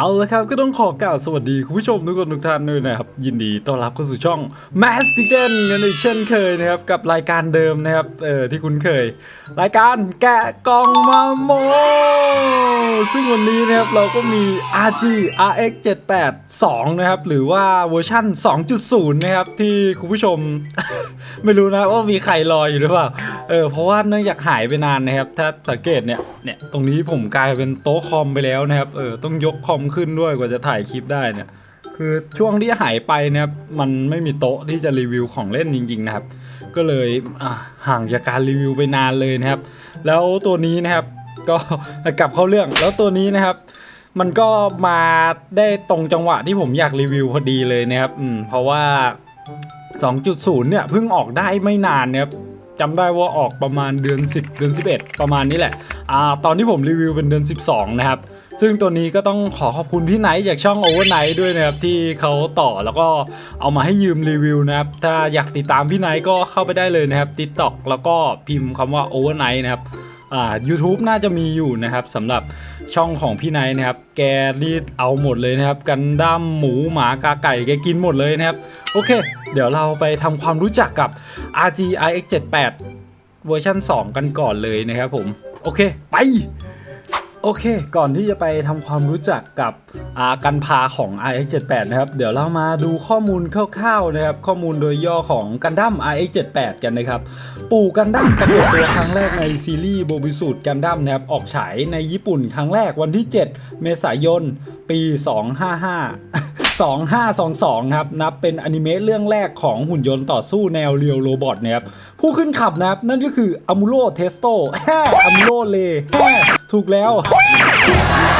เอาละครับก็ต้องขอกล่าวสวัสดีคุณผู้ชมทุกคนทุกท่านด้วยนะครับ ยินดีต้อนรับเข้าสู่ช่อง m a s t i c a n กันอีกเช่นเคยนะครับ กับรายการเดิมนะครับเออที่คุ้นเคย รายการแกะกล่องมาโม ซึ่งวันนี้นะครับเราก็มี RG RX 782นะครับ หรือว่าเวอร์ชั่น 2.0 นะครับ ที่คุณผู้ชม ไม่รู้นะว่ามีใครรออยู่หรือเปล่าเออเพราะว่าเนื่องจากหายไปนานนะครับ ถ้าสังเกตเนี่ยเนี่ยตรงนี้ผมกลายเป็นโต๊ะคอมไปแล้วนะครับเออต้องยกคอมขึ้นด้วยกว่าจะถ่ายคลิปได้เนี่ยคือช่วงที่หายไปนะครับมันไม่มีโต๊ะที่จะรีวิวของเล่นจริง ๆ นะครับ ก็เลยห่างจากการรีวิวไปนานเลยนะครับ แล้วตัวนี้นะครับก็กลับเข้าเรื่องแล้วตัวนี้นะครับ มันก็มาได้ตรงจังหวะที่ผมอยากรีวิวพอดีเลยนะครับอืมเพราะว่า 2.0 เนี่ยเพิ่งออกได้ไม่นานนะครับจำได้ว่าออกประมาณเดือน 10 เดือน 11 ประมาณนี้แหละอ่าตอนที่ผมรีวิวเป็นเดือน 12 นะครับ ซึ่งตัวนี้ก็ต้องขอขอบคุณพี่ไนท์จากช่อง Overnight ด้วยนะครับที่เขาต่อแล้วก็เอามาให้ยืมรีวิวนะครับ ถ้าอยากติดตามพี่ไนท์ก็เข้าไปได้เลยนะครับ TikTok แล้วก็พิมพ์คำว่า Overnight นะครับอ่า YouTube น่าจะมีอยู่นะครับสำหรับช่องของพี่ไนท์นะครับ แกรีดเอาหมดเลยนะครับ กันดั้มหมูหมากาไก่แกกินหมดเลยนะครับ โอเค เดี๋ยวเราไปทำความรู้จักกับ RG RX 78 เวอร์ชัน2 กันก่อนเลยนะครับผม โอเค ไป โอเค ก่อนที่จะไปทำความรู้จักกับอากันพาของ RX 78 นะครับ เดี๋ยวเรามาดูข้อมูลคร่าวๆนะครับ ข้อมูลโดยย่อของกันดั้ม RX 78 กันนะครับ ปู่กันดั้มปรากฏตัวครั้งแรกในซีรีส์โบบิสูตรกันดั้มนะครับ ออกฉายในญี่ปุ่นครั้งแรกวันที่ 7 เมษายน ปี 255 2522ครับนับเป็นอนิเมะเรื่องแรกของหุ่นยนต์ต่อสู้แนวเรียวโรบอทนะครับผู้ขึ้นขับนะครับนั่นก็คืออามูโรเทสโตแฮ่อามูโรเลแฮ่ถูกแล้ว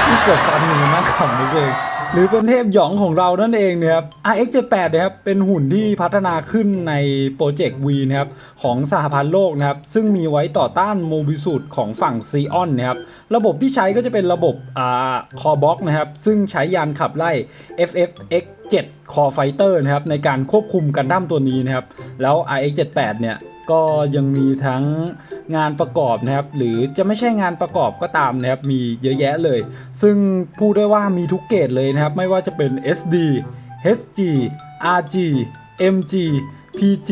ที่เกิดฟันหนึ่งน่าขำเหลยเอง หรือเป็นเทพหยองของเรานั่นเองนะครับ RX78 นะครับเป็นหุ่นที่พัฒนาขึ้นในโปรเจกต์ V นะครับของสหพันธ์โลกนะครับซึ่งมีไว้ต่อต้านโมบิสูดของฝั่งซีออนนะครับระบบที่ใช้ก็จะเป็นระบบอ่าคอบ็อกนะครับซึ่งใช้ยานขับไล่ FFX 7 Core Fighter นะครับในการควบคุมกันดั้มตัวนี้นะครับแล้ว RX78 เนี่ย ก็ยังมีทั้งงานประกอบนะครับ หรือจะไม่ใช่งานประกอบก็ตามนะครับ มีเยอะแยะเลย ซึ่งพูดได้ว่ามีทุกเกรดเลยนะครับ ไม่ว่าจะเป็น SD HG RG MG PG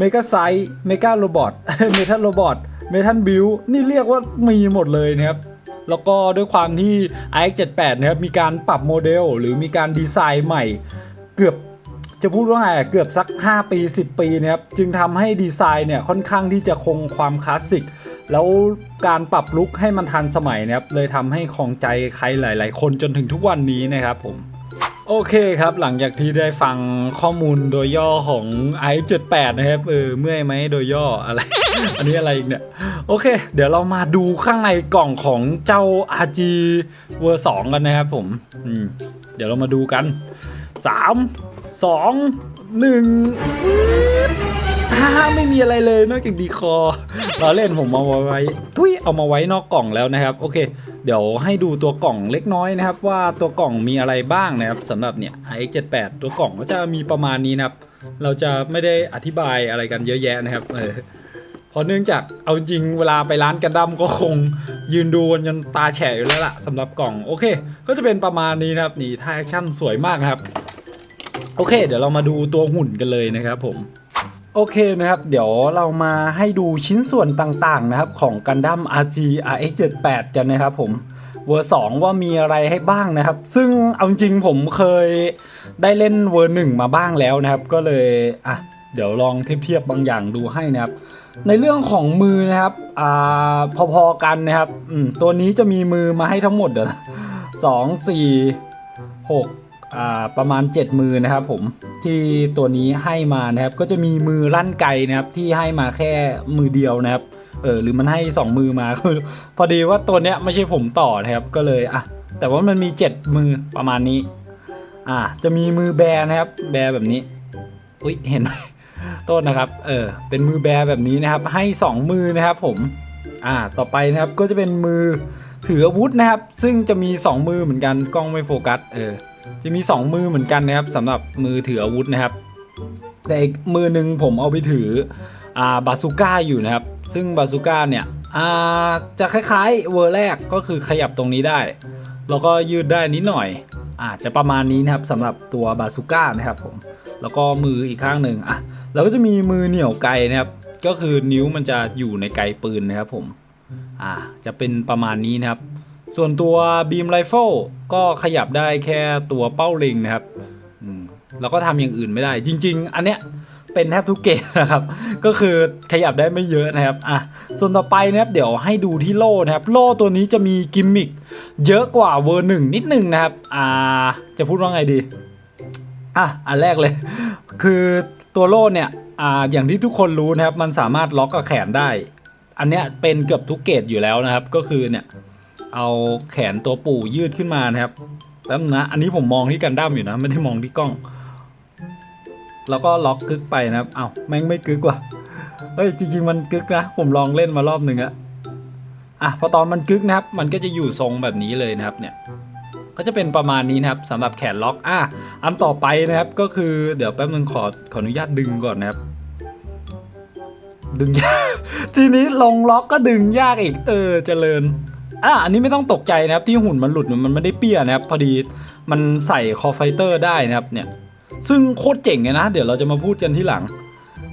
Mega Size Mega Robot Metal Robot Metal Build นี่เรียกว่ามีหมดเลยนะครับแล้วก็ด้วยความที่ iX78 นะครับมีการปรับโมเดล หรือมีการดีไซน์ใหม่เกือบ จะพูดว่าไงอะเกือบสัก 5 ปี 10 ปีนะครับจึงทำให้ดีไซน์เนี่ยค่อนข้างที่จะคงความคลาสสิก แล้วการปรับลุคให้มันทันสมัยนะครับเลยทำให้คลองใจใครหลาย ๆ คนจนถึงทุกวันนี้นะครับผมโอเคครับ หลังจากที่ได้ฟังข้อมูลโดยย่อของ i78 นะครับเออเมื่อยไหมโดยย่ออะไร อันนี้อะไรอีกเนี่ย โอเค เดี๋ยวเรามาดูข้างในกล่องของเจ้า RG เวอร์2กันนะครับผม อืม เดี๋ยวเรามาดูกัน 3 2 1ฮ่าไม่มีอะไรเลยนอกจากดีคอเราเล่นผมเอามาไว้ทุยเอามาไว้นอกกล่องแล้วนะครับ โอเค เดี๋ยวให้ดูตัวกล่องเล็กน้อยนะครับ ว่าตัวกล่องมีอะไรบ้างนะครับสำหรับเนี่ย iX78 ตัวกล่องก็จะมีประมาณนี้นะครับ เราจะไม่ได้อธิบายอะไรกันเยอะแยะนะครับเออเพราะเนื่องจากเอาจริงเวลาไปร้านกันดั้มก็คงยืนดูกันจนตาแฉะอยู่แล้วล่ะสำหรับกล่องโอเค ก็จะเป็นประมาณนี้นะครับนี่ท่าแอคชั่นสวยมากครับ โอเค เดี๋ยวเรามาดูตัวหุ่นกันเลยนะครับผมโอเคนะครับ เดี๋ยวเรามาให้ดูชิ้นส่วนต่างๆนะครับ ของกันดั้ม RG RX78 กันนะครับผมเวอร์2ว่ามีอะไรให้บ้างนะครับ ซึ่งเอาจริงผมเคยได้เล่นเวอร์1มาบ้างแล้วนะครับ ก็เลยอะเดี๋ยวลองเทียบๆบบางอย่างดูให้นะครับ ในเรื่องของมือนะครับอ่าพอๆกันนะครับอืมตัวนี้จะมีมือมาให้ทั้งหมดเดี๋ยวสองสี่หก ประมาณ 7 มือนะครับผมที่ตัวนี้ให้มานะครับก็จะมีมือลั่นไกนะครับที่ให้มาแค่มือเดียวนะครับเออหรือมันให้ 2 มือมาพอดีว่าตัวเนี้ยไม่ใช่ผมต่อนะครับก็เลยอะแต่ว่ามันมี 7 มือประมาณนี้อ่าจะมีมือแบนะครับแบแบบนี้อุ้ยเห็นไหมโทษนะครับเออเป็นมือแบแบบนี้นะครับให้ 2 มือนะครับผมอ่าต่อไปนะครับก็จะเป็นมือถืออาวุธนะครับ ซึ่งจะมี 2 มือเหมือนกันกล้องไม่โฟกัสเออ จะมี 2 มือเหมือนกันนะครับสำหรับมือถืออาวุธนะครับ แต่อีกมือหนึ่งผมเอาไปถืออ่าบาซูก้าอยู่นะครับ ซึ่งบาซูก้าเนี่ยอ่าจะคล้ายๆเวอร์แรกก็คือขยับตรงนี้ได้ แล้วก็ยืดได้นิดหน่อยอาจจะประมาณนี้นะครับสำหรับตัวบาซูก้านะครับผมแล้วก็มืออีกข้างหนึ่งอะแล้วก็จะมีมือเหนี่ยวไกนะครับ ก็คือนิ้วมันจะอยู่ในไกปืนนะครับผมอ่าจะเป็นประมาณนี้นะครับ ส่วนตัวบีมไรเฟิลก็ขยับได้แค่ตัวเป้าเล็งนะครับแล้วก็ทำอย่างอื่นไม่ได้ จริง ๆ อันเนี้ยเป็นแทบทุกเกมนะครับ ก็คือขยับได้ไม่เยอะนะครับ อะ ส่วนต่อไปนะครับ เดี๋ยวให้ดูที่โล่นะครับ โล่ตัวนี้จะมีกิมมิคเยอะกว่าเวอร์หนึ่งนิดนึงนะครับ อ่า จะพูดว่าไงดี อะ อันแรกเลย คือตัวโล่เนี่ย อ่า อย่างที่ทุกคนรู้นะครับ มันสามารถล็อกกับแขนได้ อันเนี้ยเป็นเกือบทุกเกตอยู่แล้วนะครับ ก็คือเนี่ย เอาแขนตัวปู่ยืดขึ้นมานะครับแป๊บนะ อันนี้ผมมองที่กันดั้มอยู่นะ ไม่ได้มองที่กล้อง แล้วก็ล็อกกึกไปนะครับ เอ้าแม่งไม่กึกว่ะ เฮ้ยจริงๆมันกึกนะ ผมลองเล่นมารอบหนึ่งอะอะพอตอนมันกึกนะครับ มันก็จะอยู่ทรงแบบนี้เลยนะครับ เนี่ย ก็จะเป็นประมาณนี้นะครับสำหรับแขนล็อก อะ อันต่อไปนะครับก็คือเดี๋ยวแป๊บนึงขอขออนุญาตดึงก่อนนะครับ ดึงยาก ทีนี้ลงล็อกก็ดึงยากอีก เออเจริญ อะอันนี้ไม่ต้องตกใจนะครับที่หุ่นมันหลุดมันไม่ได้เปี้ยนะครับ พอดีมันใส่คอไฟเตอร์ได้นะครับเนี่ย ซึ่งโคตรเจ๋งเลยนะ เดี๋ยวเราจะมาพูดกันที่หลัง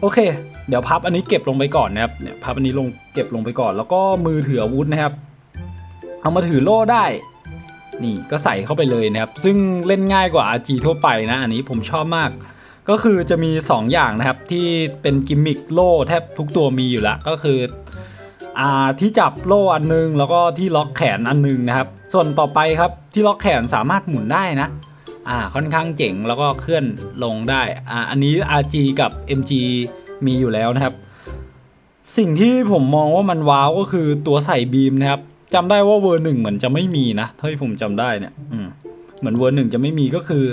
โอเค เดี๋ยวพับอันนี้เก็บลงไปก่อนนะครับเนี่ยพับอันนี้ลงเก็บลงไปก่อน แล้วก็มือถืออาวุธนะครับ เอามาถือโล่ได้ นี่ก็ใส่เข้าไปเลยนะครับ ซึ่งเล่นง่ายกว่า RG ทั่วไปนะ อันนี้ผมชอบมาก ก็คือจะมี 2 อย่างนะครับที่เป็นกิมมิคโล่แทบทุกตัวมีอยู่แล้วก็คือ อ่าที่จับโล่อันนึง แล้วก็ที่ล็อกแขนอันนึงนะครับ ส่วนต่อไปครับที่ล็อกแขนสามารถหมุนได้นะอ่าค่อนข้างเจ๋งแล้วก็เคลื่อนลงได้อ่าอันนี้ RG กับ MG มีอยู่แล้วนะครับ สิ่งที่ผมมองว่ามันว้าวก็คือตัวใส่บีมนะครับจำได้ว่าเวอร์หนึ่งเหมือนจะไม่มีนะเท่าที่ผมจำได้เนี่ยอืมเหมือนเวอร์หนึ่งจะไม่มีก็คือ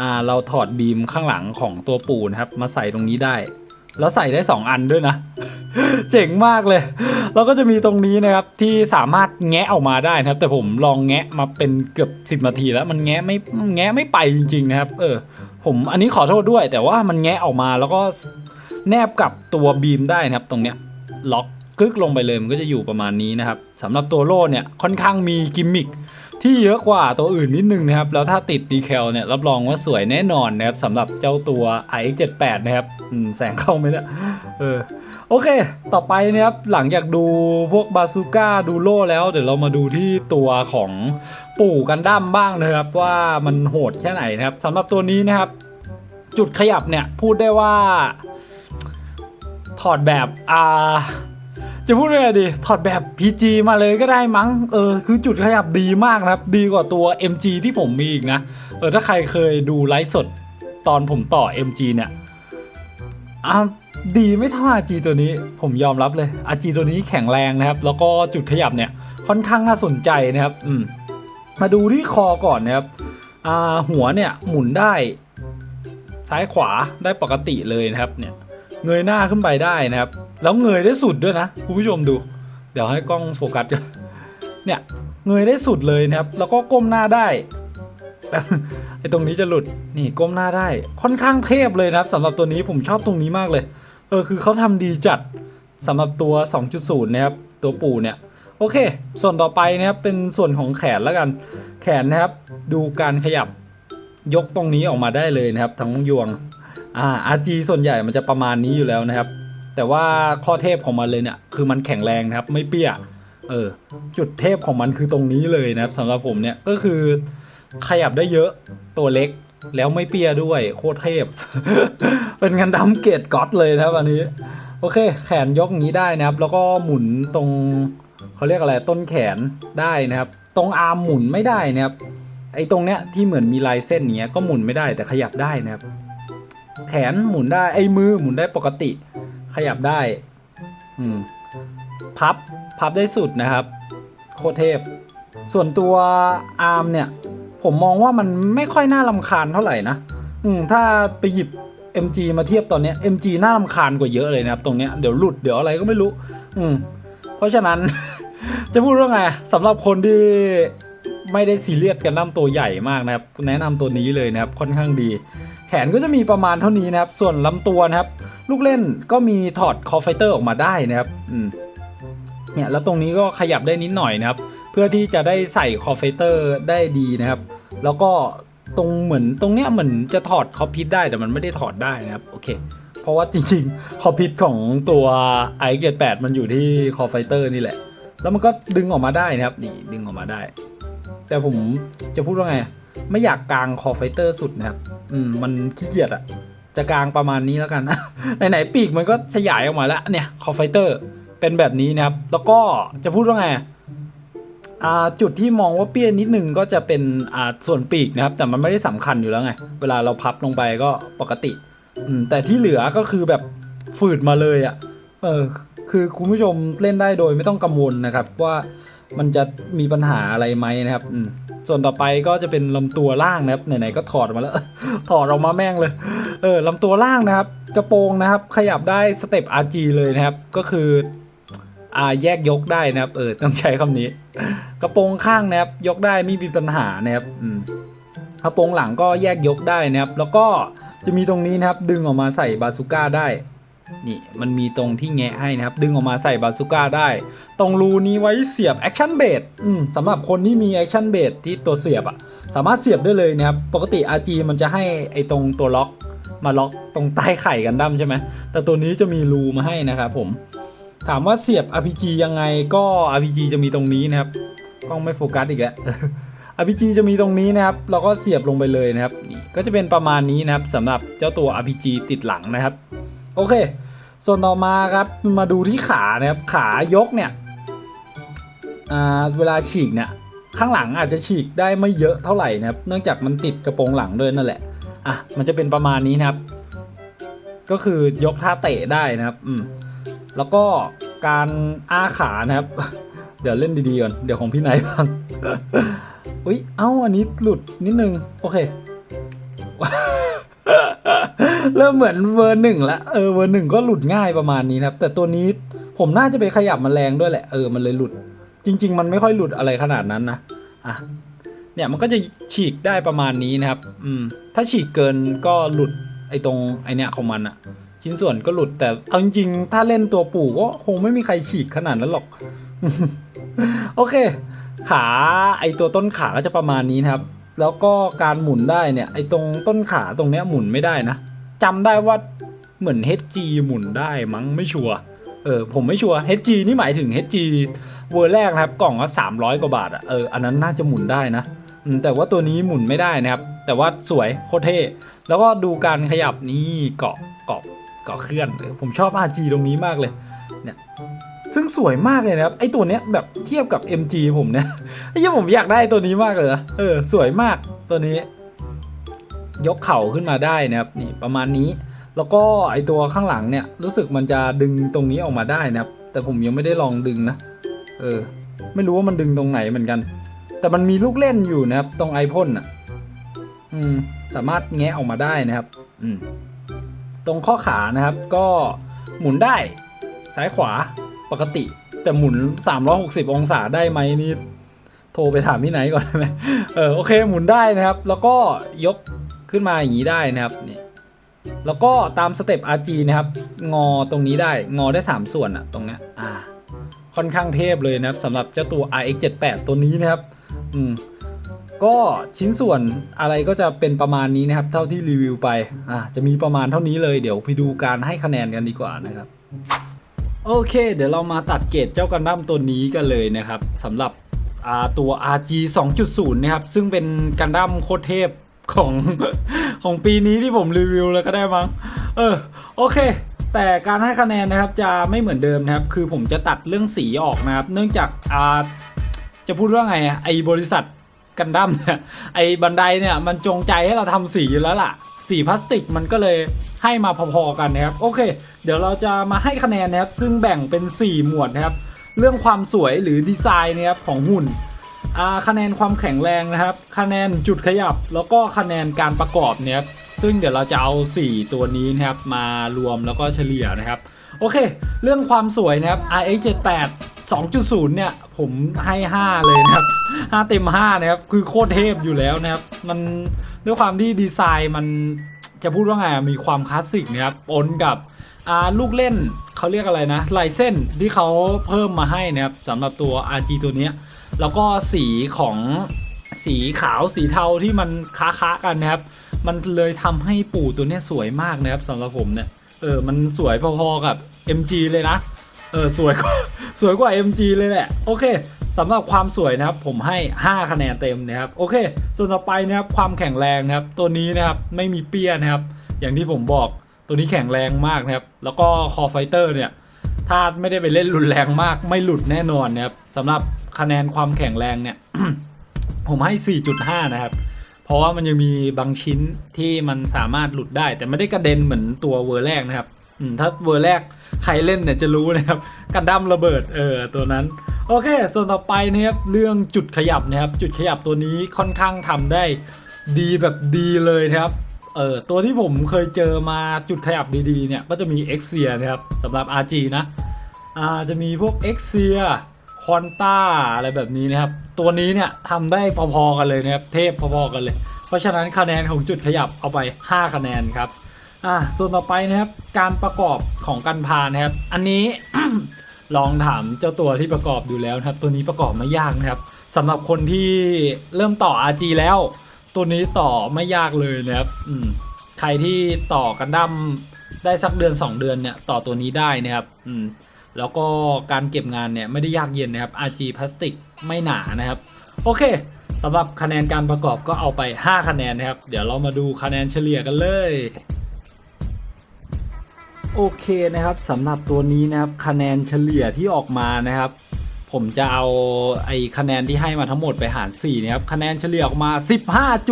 อ่าเราถอดบีมข้างหลังของตัวปูนะครับมาใส่ตรงนี้ได้ แล้วใส่ได้ 2 อันด้วยนะ เจ๋งมากเลย แล้วก็จะมีตรงนี้นะครับที่สามารถแงะออกมาได้นะครับ แต่ผมลองแงะมาเป็นเกือบ 10 นาทีแล้วมันแงะไม่แงะไม่ไปจริง ๆ นะครับ เออ ผมอันนี้ขอโทษด้วย แต่ว่ามันแงะออกมาแล้วก็แนบกับตัวบีมได้นะครับ ตรงเนี้ยล็อก กึกลงไปเลยมันก็จะอยู่ประมาณนี้นะครับสำหรับตัวโล่เนี่ยค่อนข้างมีกิมมิคที่เยอะกว่าตัวอื่นนิดนึงนะครับ แล้วถ้าติดดีแคลเนี่ยรับรองว่าสวยแน่นอนนะครับสำหรับเจ้าตัว iX78 นะครับแสงเข้าไหมเนี่ยเออโอเค ต่อไปนะครับหลังจากดูพวกบาซูก้าดูโล่แล้วเดี๋ยวเรามาดูที่ตัวของปู่กันดั้มบ้างนะครับว่ามันโหดแค่ไหนนะครับสำหรับตัวนี้นะครับ จุดขยับเนี่ยพูดได้ว่า ถอดแบบอ่า จะพูดยังไงดี ถอดแบบ PG มาเลยก็ได้มั้ง เออ คือจุดขยับดีมากนะครับ ดีกว่าตัว MG ที่ผมมีอีกนะ เออ ถ้าใครเคยดูไลฟ์สดตอนผมต่อ MG เนี่ยอ่าดีไม่เท่า RG ตัวนี้ ผมยอมรับเลย RG ตัวนี้แข็งแรงนะครับ แล้วก็จุดขยับเนี่ย ค่อนข้างน่าสนใจนะครับ อืม มาดูที่คอก่อนนะครับ อ่า หัวเนี่ยหมุนได้ ซ้ายขวาได้ปกติเลยนะครับ เนี่ย เงยหน้าขึ้นไปได้นะครับ แล้วเงยได้สุดด้วยนะคุณผู้ชมดู เดี๋ยวให้กล้องโฟกัสกันเนี่ยเงยได้สุดเลยนะครับ แล้วก็ก้มหน้าได้แต่ไอตรงนี้จะหลุดนี่ก้มหน้าได้ค่อนข้างเทพเลยนะครับสำหรับตัวนี้ผมชอบตรงนี้มากเลย เออคือเขาทำดีจัดสำหรับตัว 2.0 นะครับ ตัวปู่เนี่ย โอเค ส่วนต่อไปนะครับเป็นส่วนของแขนแล้วกัน แขนนะครับ ดูการขยับยกตรงนี้ออกมาได้เลยนะครับ ทั้งยวงอ่า RG ส่วนใหญ่มันจะประมาณนี้อยู่แล้วนะครับ แต่ว่าข้อเทพของมันเลยเนี่ยคือมันแข็งแรงนะครับไม่เปี้ยเออจุดเทพของมันคือตรงนี้เลยนะครับสำหรับผมเนี่ยก็คือขยับได้เยอะตัวเล็กแล้วไม่เปียด้วยโคตรเทพ เป็นงานดำเกตก๊อตเลยนะครับอันนี้ โอเค แขนยกงนี้ได้นะครับ แล้วก็หมุนตรงเขาเรียกอะไรต้นแขนได้นะครับ ตรงอาร์มหมุนไม่ได้นะครับ ไอ้ตรงเนี้ยที่เหมือนมีลายเส้นเงี้ยก็หมุนไม่ได้แต่ขยับได้นะครับ แขนหมุนได้ไอ้มือหมุนได้ปกติ ขยับได้ อืม พับ พับได้สุดนะครับ โคตรเทพ ส่วนตัวอาร์มเนี่ย ผมมองว่ามันไม่ค่อยน่าลำคาญเท่าไหร่นะ อืม ถ้าไปหยิบ MG มาเทียบตอนเนี้ย MG น่าลำคาญกว่าเยอะเลยนะครับ ตรงเนี้ย เดี๋ยวหลุด เดี๋ยวอะไรก็ไม่รู้ อืม เพราะฉะนั้น จะพูดว่าไงสำหรับคนที่ ไม่ได้ซีเรียสกันน้ำตัวใหญ่มากนะครับ แนะนำตัวนี้เลยนะครับค่อนข้างดี แขนก็จะมีประมาณเท่านี้นะครับ ส่วนลำตัวนะครับ ลูกเล่นก็มีถอดคอไฟเตอร์ออกมาได้นะครับอืมเนี่ยแล้วตรงนี้ก็ขยับได้นิดหน่อยนะครับ เพื่อที่จะได้ใส่คอไฟเตอร์ได้ดีนะครับ แล้วก็ตรงเหมือนตรงเนี้ยเหมือนจะถอดคอพิษได้แต่มันไม่ได้ถอดได้นะครับโอเค เพราะว่าจริงๆคอพิษของตัวไอเกตแปดมันอยู่ที่คอไฟเตอร์นี่แหละ แล้วมันก็ดึงออกมาได้นะครับนี่ดึงออกมาได้ แต่ผมจะพูดว่าไง ไม่อยากกางคอไฟเตอร์สุดนะครับ อืม มันขี้เกียจอะจะกางประมาณนี้แล้วกัน ไหนๆปีกมันก็ขยายออกมาแล้วเนี่ยคอไฟเตอร์เป็นแบบนี้นะครับ แล้วก็จะพูดว่าไงจุดที่มองว่าเปี้ยนนิดนึงก็จะเป็นส่วนปีกนะครับ แต่มันไม่ได้สำคัญอยู่แล้วไง เวลาเราพับลงไปก็ปกติแต่ที่เหลือก็คือแบบฝืดมาเลยอะ่ะเออคือคุณผู้ชมเล่นได้โดยไม่ต้องกังวลนะครับว่า มันจะมีปัญหาอะไรไหมนะครับส่วนต่อไปก็จะเป็นลำตัวล่างนะครับไหนๆก็ถอดมาแล้ว ถอดออกมาแม่งเลย เออลำตัวล่างนะครับ กระโปรงนะครับ ขยับได้สเต็ป RG เลยนะครับ ก็คืออ่าแยกยกได้นะครับ เออต้องใช้คำนี้ กระโปรงข้างนะครับ ยกได้ไม่มีปัญหานะครับกระโปรงหลังก็แยกยกได้นะครับ แล้วก็จะมีตรงนี้นะครับ ดึงออกมาใส่บาซูก้าได้ นี่มันมีตรงที่แงะให้นะครับ ดึงออกมาใส่บาซูก้าได้ ตรงรูนี้ไว้เสียบแอคชั่นเบสสำหรับคนที่มีแอคชั่นเบสที่ตัวเสียบอะสามารถเสียบได้เลยนะครับ ปกติ RG มันจะให้ไอตรงตัวล็อกมาล็อกตรงใต้ไข่กันดั้มใช่ไหม แต่ตัวนี้จะมีรูมาให้นะครับผม ถามว่าเสียบ RPG ยังไงก็ RPG จะมีตรงนี้นะครับ กล้องไม่โฟกัสอีกแล้ว RPG จะมีตรงนี้นะครับ เราก็เสียบลงไปเลยนะครับ นี่ก็จะเป็นประมาณนี้นะครับสำหรับเจ้าตัว RPG ติดหลังนะครับ โอเค ส่วนต่อมาครับมาดูที่ขานะครับขายกเนี่ยเวลาฉีกเนี่ยข้างหลังอาจจะฉีกได้ไม่เยอะเท่าไหร่นะครับ เนื่องจากมันติดกระโปรงหลังด้วยนั่นแหละอะมันจะเป็นประมาณนี้นะครับ ก็คือยกท่าเตะได้นะครับอืมแล้วก็การอ้าขานะครับ เดี๋ยวเล่นดีๆก่อนเดี๋ยวของพี่ไนบ้างอุ้ยเอ้าอันนี้หลุดนิดนึง โอเค เริ่มเหมือนเวอร์หนึ่งละเออเวอร์หนึ่งก็หลุดง่ายประมาณนี้นะครับ แต่ตัวนี้ผมน่าจะไปขยับมันแรงด้วยแหละเออมันเลยหลุด จริง ๆ มันไม่ค่อยหลุดอะไรขนาดนั้นนะอะเนี่ยมันก็จะฉีกได้ประมาณนี้นะครับ อืม ถ้าฉีกเกินก็หลุดไอ้ตรงไอเนี้ยของมันอะชิ้นส่วนก็หลุดแต่เอาจริงๆถ้าเล่นตัวปู่ก็คงไม่มีใครฉีกขนาดนั้นหรอก โอเค ขาไอตัวต้นขาก็จะประมาณนี้นะครับ แล้วก็การหมุนได้เนี่ย ไอตรงต้นขาตรงเนี้ยหมุนไม่ได้นะ จำได้ว่าเหมือน HG หมุนได้มั้งไม่ชัวร์เออผมไม่ชัวร์ HG นี่หมายถึง HG เวอร์แรกนะครับกล่องก็300 กว่าบาทอะเอออันนั้นน่าจะหมุนได้นะแต่ว่าตัวนี้หมุนไม่ได้นะครับ แต่ว่าสวยโคตรเท่แล้วก็ดูการขยับนี่เกาะเกาะเกาะเคลื่อนผมชอบ RG ตรงนี้มากเลยเนี่ยซึ่งสวยมากเลยนะครับไอตัวเนี้ยแบบเทียบกับ MG ผมเนี่ยไอ้ยผมอยากได้ตัวนี้มากเลยนะเออสวยมากตัวนี้ ยกเข่าขึ้นมาได้นะครับนี่ประมาณนี้ แล้วก็ไอตัวข้างหลังเนี่ยรู้สึกมันจะดึงตรงนี้ออกมาได้นะครับ แต่ผมยังไม่ได้ลองดึงนะเออไม่รู้ว่ามันดึงตรงไหนเหมือนกัน แต่มันมีลูกเล่นอยู่นะครับ ตรงไอพ่นอะอืมสามารถแงะออกมาได้นะครับอืมตรงข้อขานะครับก็หมุนได้ซ้ายขวาปกติ แต่หมุน 360 องศาได้ไหมนี่โทรไปถามพี่ไหนก่อนได้ไหมเออโอเคหมุนได้นะครับ แล้วก็ยก ขึ้นมาอย่างนี้ได้นะครับนี่แล้วก็ตามสเต็ป RG นะครับ งอตรงนี้ได้งอได้ 3 ส่วนอะตรงนี้อ่า ค่อนข้างเทพเลยนะครับสำหรับเจ้าตัว RX78 ตัวนี้นะครับ อืมก็ชิ้นส่วนอะไรก็จะเป็นประมาณนี้นะครับ เท่าที่รีวิวไปอ่าจะมีประมาณเท่านี้เลยเดี๋ยวไปดูการให้คะแนนกันดีกว่านะครับ โอเค เดี๋ยวเรามาตัดเกรดเจ้ากันดั้มตัวนี้กันเลยนะครับสำหรับอ่าตัว RG 2.0 นะครับ ซึ่งเป็นกันดั้มโคตรเทพ ของของปีนี้ที่ผมรีวิวแล้วก็ได้มั้ง เออ โอเค แต่การให้คะแนนนะครับจะไม่เหมือนเดิมนะครับ คือผมจะตัดเรื่องสีออกนะครับ เนื่องจากอ่าจะพูดว่าไงไอบริษัทกันดั้มเนี่ยไอบันไดเนี่ยมันจงใจให้เราทำสีอยู่แล้วล่ะ สีพลาสติกมันก็เลยให้มาพอๆกันนะครับ โอเค เดี๋ยวเราจะมาให้คะแนนนะครับ ซึ่งแบ่งเป็น 4 หมวดนะครับ เรื่องความสวยหรือดีไซน์นะครับของหุ่น คะแนนความแข็งแรงนะครับ คะแนนจุดขยับ แล้วก็คะแนนการประกอบเนี่ยซึ่งเดี๋ยวเราจะเอา 4 ตัวนี้นะครับมารวมแล้วก็เฉลี่ยนะครับ โอเค เรื่องความสวยนะครับ RX 78 2.0 เนี่ย ผมให้ 5 เลยนะครับ 5 เต็ม 5 นะครับ คือโคตรเทพอยู่แล้วนะครับ มันด้วยความที่ดีไซน์มันจะพูดว่าไงมีความคลาสสิกนะครับปนกับลูกเล่นเขาเรียกอะไรนะลายเส้นที่เขาเพิ่มมาให้นะครับสำหรับตัว RG ตัวนี้ แล้วก็สีของสีขาวสีเทาที่มันค้าๆกันนะครับ มันเลยทำให้ปู่ตัวนี้สวยมากนะครับสำหรับผมเนี่ยเออมันสวยพอๆกับ MG เลยนะเออสวยกว่าสวยกว่า MG เลยแหละโอเคสำหรับความสวยนะครับผมให้ 5 คะแนนเต็มนะครับโอเค ส่วนต่อไปนะครับความแข็งแรงนะครับ ตัวนี้นะครับไม่มีเปี้ยนะครับ อย่างที่ผมบอกตัวนี้แข็งแรงมากนะครับ แล้วก็คอไฟเตอร์เนี่ยถ้าไม่ได้ไปเล่นรุนแรงมากไม่หลุดแน่นอนนะครับสำหรับ คะแนนความแข็งแรงเนี่ย ผมให้ 4.5 นะครับ เพราะว่ามันยังมีบางชิ้นที่มันสามารถหลุดได้ แต่ไม่ได้กระเด็นเหมือนตัวเวอร์แรกนะครับถ้าเวอร์แรกใครเล่นเนี่ยจะรู้นะครับกระดั้มระเบิดเออตัวนั้น โอเค ส่วนต่อไปนะครับเรื่องจุดขยับนะครับ จุดขยับตัวนี้ค่อนข้างทำได้ดีแบบดีเลยนะครับเออตัวที่ผมเคยเจอมาจุดขยับดีๆเนี่ยก็จะมี x เ i ียนะครับสำหรับ RG นะอ่าจะมีพวก x เ i ีย คอนต้าอะไรแบบนี้นะครับ ตัวนี้เนี่ยทำได้พอๆกันเลยนะครับ เทพพอๆกันเลย เพราะฉะนั้นคะแนนของจุดขยับเอาไป 5 คะแนนครับอ่าส่วนต่อไปนะครับ การประกอบของกันพานะครับ อันนี้ ลองถามเจ้าตัวที่ประกอบดูแล้วนะครับ ตัวนี้ประกอบไม่ยากนะครับสำหรับคนที่เริ่มต่อ RG แล้ว ตัวนี้ต่อไม่ยากเลยนะครับอืมใครที่ต่อกันดั้มได้สักเดือน 2 เดือนเนี่ยต่อตัวนี้ได้นะครับอืม แล้วก็การเก็บงานเนี่ยไม่ได้ยากเย็นนะครับ RG พลาสติกไม่หนานะครับ โอเคสำหรับคะแนนการประกอบก็เอาไป 5 คะแนนนะครับ เดี๋ยวเรามาดูคะแนนเฉลี่ยกันเลยโอเคนะครับสำหรับตัวนี้นะครับคะแนนเฉลี่ยที่ออกมานะครับ ผมจะเอาไอ้คะแนนที่ให้มาทั้งหมดไปหาร4นะครับคะแนนเฉลี่ยออกมา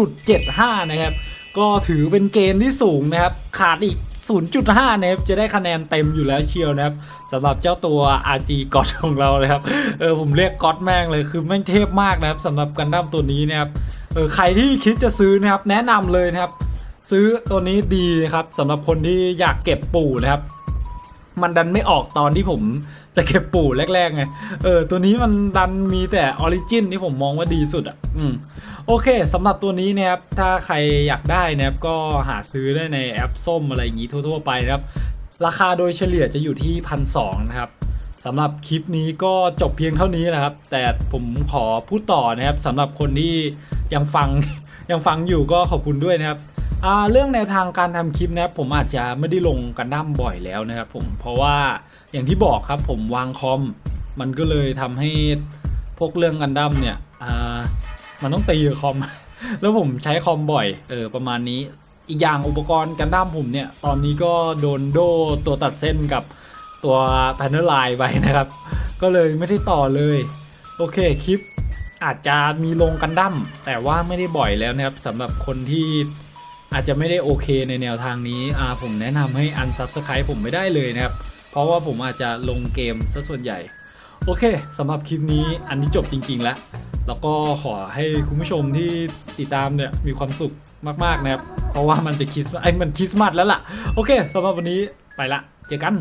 15.75 นะครับ ก็ถือเป็นเกณฑ์ที่สูงนะครับ ขาดอีก 0.5นะครับจะได้คะแนนเต็มอยู่แล้วเชียวนะครับสำหรับเจ้าตัว RG กอดของเราเลยครับเออผมเรียกก็อดแม่งเลยคือแม่งเทพมากนะครับสำหรับกันดั้มตัวนี้นะครับเออใครที่คิดจะซื้อนะครับแนะนำเลยนะครับ ซื้อตัวนี้ดีครับสำหรับคนที่อยากเก็บปู่นะครับมันดันไม่ออกตอนที่ผมจะเก็บปู่แรกๆไง เออ ตัวนี้มันดันมีแต่ออริจินที่ผมมองว่าดีสุดอะ อืม โอเคสำหรับตัวนี้นะครับ ถ้าใครอยากได้นะครับ ก็หาซื้อได้ในแอปส้มอะไรอย่างงี้ทั่วๆไปนะครับ ราคาโดยเฉลี่ยจะอยู่ที่พันสนะครับสำหรับคลิปนี้ก็จบเพียงเท่านี้นะครับ แต่ผมขอพูดต่อนะครับสำหรับคนที่ยังฟังยังฟังอยู่ก็ขอบคุณด้วยนะครับ เรื่องแนวทางการทำคลิปนะครับผมอาจจะไม่ได้ลงกันดั้มบ่อยแล้วนะครับผมเพราะว่าอย่างที่บอกครับผมวางคอม มันก็เลยทำให้พวกเรื่องกันดั้มเนี่ยมันต้องตีคอม แล้วผมใช้คอมบ่อยเออประมาณนี้อีกอย่างอุปกรณ์กันดั้มผมเนี่ย ตอนนี้ก็โดนโดตัวตัดเส้นกับตัวแพนเนอร์ไลน์ไปนะครับ ก็เลยไม่ได้ต่อเลย โอเคคลิปอาจจะมีลงกันดั้มแต่ว่าไม่ได้บ่อยแล้วนะครับสำหรับคนที่ อาจจะไม่ได้โอเคในแนวทางนี้อ่าผมแนะนำให้อันซับสไครป์ผมไม่ได้เลยนะครับ เพราะว่าผมอาจจะลงเกมซะส่วนใหญ่ โอเคสำหรับคลิปนี้อันนี้จบจริง ๆ แล้ว แล้วก็ขอให้คุณผู้ชมที่ติดตามเนี่ยมีความสุขมากๆนะครับ เพราะว่ามันจะคริสต์ไอ้ยมันคริสต์มาสแล้วล่ะ โอเคสำหรับวันนี้ไปละ เจอกัน